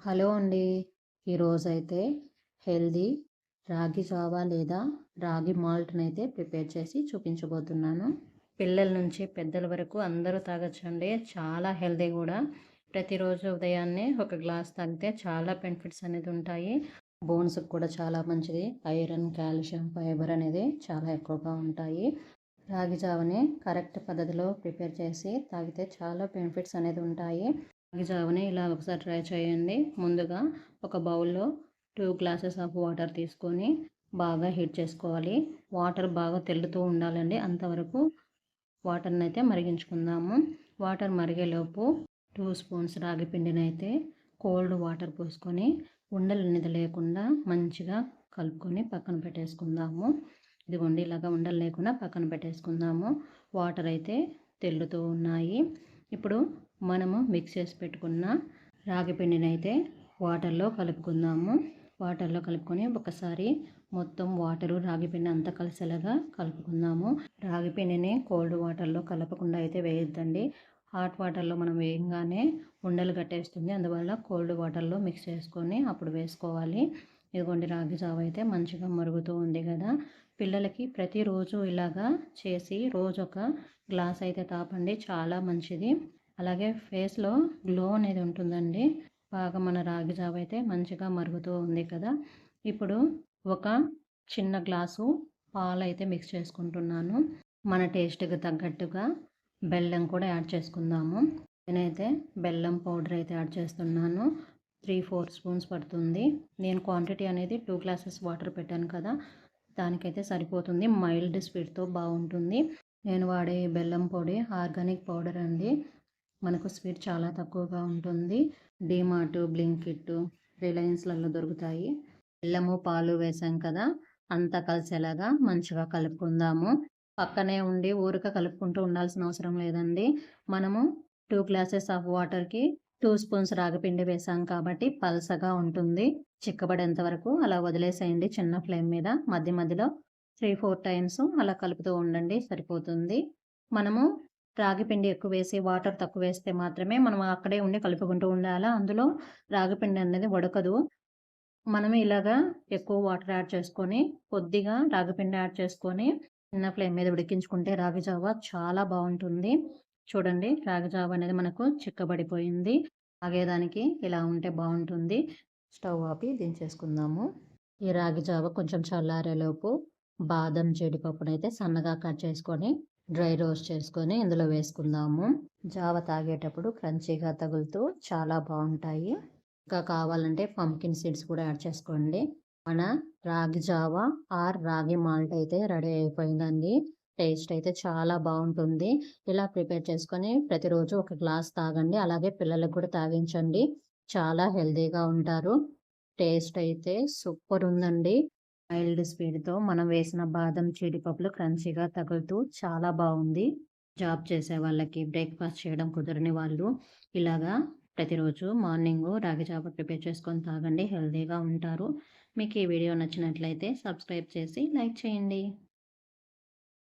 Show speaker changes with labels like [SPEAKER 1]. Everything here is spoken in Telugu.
[SPEAKER 1] హలో అండి. ఈరోజైతే హెల్దీ రాగి జావా లేదా రాగి మాల్ట్ని అయితే ప్రిపేర్ చేసి చూపించబోతున్నాను. పిల్లల నుంచి పెద్దల వరకు అందరూ తాగొచ్చండి. చాలా హెల్దీ కూడా. ప్రతిరోజు ఉదయాన్నే ఒక గ్లాస్ తాగితే చాలా బెనిఫిట్స్ అనేది ఉంటాయి. బోన్స్కి కూడా చాలా మంచిది. ఐరన్ కాల్షియం ఫైబర్ అనేది చాలా ఎక్కువగా ఉంటాయి. రాగి జావని కరెక్ట్ పద్ధతిలో ప్రిపేర్ చేసి తాగితే చాలా బెనిఫిట్స్ అనేది ఉంటాయి. జావని ఇలా ఒకసారి ట్రై చేయండి. ముందుగా ఒక బౌల్లో టూ గ్లాసెస్ ఆఫ్ వాటర్ తీసుకొని బాగా హీట్ చేసుకోవాలి. వాటర్ బాగా తెల్లుతూ ఉండాలండి. అంతవరకు వాటర్ని అయితే మరిగించుకుందాము. వాటర్ మరిగేలోపు టూ స్పూన్స్ రాగి పిండిని అయితే కోల్డ్ వాటర్ పోసుకొని ఉండలు అనేది లేకుండా మంచిగా కలుపుకొని పక్కన పెట్టేసుకుందాము. ఇదిగోండి ఇలాగా ఉండలు లేకుండా పక్కన పెట్టేసుకుందాము. వాటర్ అయితే తెల్లుతూ ఉన్నాయి. ఇప్పుడు మనము మిక్స్ చేసి పెట్టుకున్న రాగి పిండిని అయితే వాటర్లో కలుపుకుందాము. వాటర్లో కలుపుకొని ఒకసారి మొత్తం వాటరు రాగి పిండి అంతా కలిసేలాగా కలుపుకుందాము. రాగి పిండిని కోల్డ్ వాటర్లో కలపకుండా అయితే వేయొద్దండి. హాట్ వాటర్లో మనం వేయగానే ఉండలు కట్టేస్తుంది. అందువల్ల కోల్డ్ వాటర్లో మిక్స్ చేసుకొని అప్పుడు వేసుకోవాలి. ఇదిగోండి రాగి జావ అయితే మంచిగా మరుగుతూ ఉంది కదా. పిల్లలకి ప్రతిరోజు ఇలాగా చేసి రోజు ఒక గ్లాస్ అయితే తాపండి. చాలా మంచిది. అలాగే ఫేస్లో గ్లో అనేది ఉంటుందండి. బాగా మన రాగి జావ అయితే మంచిగా మరుగుతూ ఉంది కదా. ఇప్పుడు ఒక చిన్న గ్లాసు పాలు అయితే మిక్స్ చేసుకుంటున్నాను. మన టేస్ట్కి తగ్గట్టుగా బెల్లం కూడా యాడ్ చేసుకుందాము. నేనైతే బెల్లం పౌడర్ అయితే యాడ్ చేస్తున్నాను. త్రీ ఫోర్ స్పూన్స్ పడుతుంది. నేను క్వాంటిటీ అనేది టూ గ్లాసెస్ వాటర్ పెట్టాను కదా. దానికైతే సరిపోతుంది. మైల్డ్ స్వీట్తో బాగుంటుంది. నేను వాడే బెల్లం పొడి ఆర్గానిక్ పౌడర్ అండి. మనకు స్వీట్ చాలా తక్కువగా ఉంటుంది. డీమార్ట్ బ్లింకిట్ రిలయన్స్లలో దొరుకుతాయి. బెల్లము పాలు వేసాం కదా అంతా కలిసేలాగా మంచిగా కలుపుకుందాము. పక్కనే ఉండి ఊరిక కలుపుకుంటూ ఉండాల్సిన అవసరం లేదండి. మనము టూ గ్లాసెస్ ఆఫ్ వాటర్కి టూ స్పూన్స్ రాగిపిండి వేసాం కాబట్టి పల్సగా ఉంటుంది. చిక్కబడేంత వరకు అలా వదిలేసేయండి చిన్న ఫ్లేమ్ మీద. మధ్య మధ్యలో త్రీ ఫోర్ టైమ్స్ అలా కలుపుతూ ఉండండి సరిపోతుంది. మనము రాగి పిండి ఎక్కువ వేసి వాటర్ తక్కువ వేస్తే మాత్రమే మనం అక్కడే ఉండి కలుపుకుంటూ ఉండాలి? అందులో రాగిపిండి అనేది ఉడకదు మనం ఇలాగా ఎక్కువ వాటర్ యాడ్ చేసుకొని కొద్దిగా రాగి పిండి యాడ్ చేసుకొని చిన్న ఫ్లేమ్ మీద ఉడికించుకుంటే రాగి జావ చాలా బాగుంటుంది. చూడండి రాగి జావ అనేది మనకు చిక్కబడిపోయింది. తాగేదానికి ఇలా ఉంటే బాగుంటుంది. స్టవ్ ఆపి దించేసుకుందాము. ఈ రాగి జావ కొంచెం చల్లారేలోపు బాదం జీడిపప్పునైతే సన్నగా కట్ చేసుకొని డ్రై రోస్ట్ చేసుకొని ఇందులో వేసుకుందాము. జావ తాగేటప్పుడు క్రంచీగా తగులుతూ చాలా బాగుంటాయి. ఇంకా కావాలంటే పంకిన్ సీడ్స్ కూడా యాడ్ చేసుకోండి. మన రాగి జావ ఆర్ రాగి మాల్ట్ అయితే రెడీ అయిపోయిందండి. టేస్ట్ అయితే చాలా బాగుంటుంది. ఇలా ప్రిపేర్ చేసుకొని ప్రతిరోజు ఒక గ్లాస్ తాగండి. అలాగే పిల్లలకు కూడా తాగించండి. చాలా హెల్దీగా ఉంటారు. టేస్ట్ అయితే సూపర్ ఉందండి. మైల్డ్ స్పీడ్తో మనం వేసిన బాదం జీడిపప్పులు క్రంచీగా తగులుతూ చాలా బాగుంది. జాబ్ చేసే వాళ్ళకి బ్రేక్ఫాస్ట్ చేయడం కుదరని వాళ్ళు ఇలాగా ప్రతిరోజు మార్నింగ్ రాగి జాబ ప్రిపేర్ చేసుకొని తాగండి హెల్తీగా ఉంటారు. మీకు ఈ వీడియో నచ్చినట్లయితే సబ్స్క్రైబ్ చేసి లైక్ చేయండి.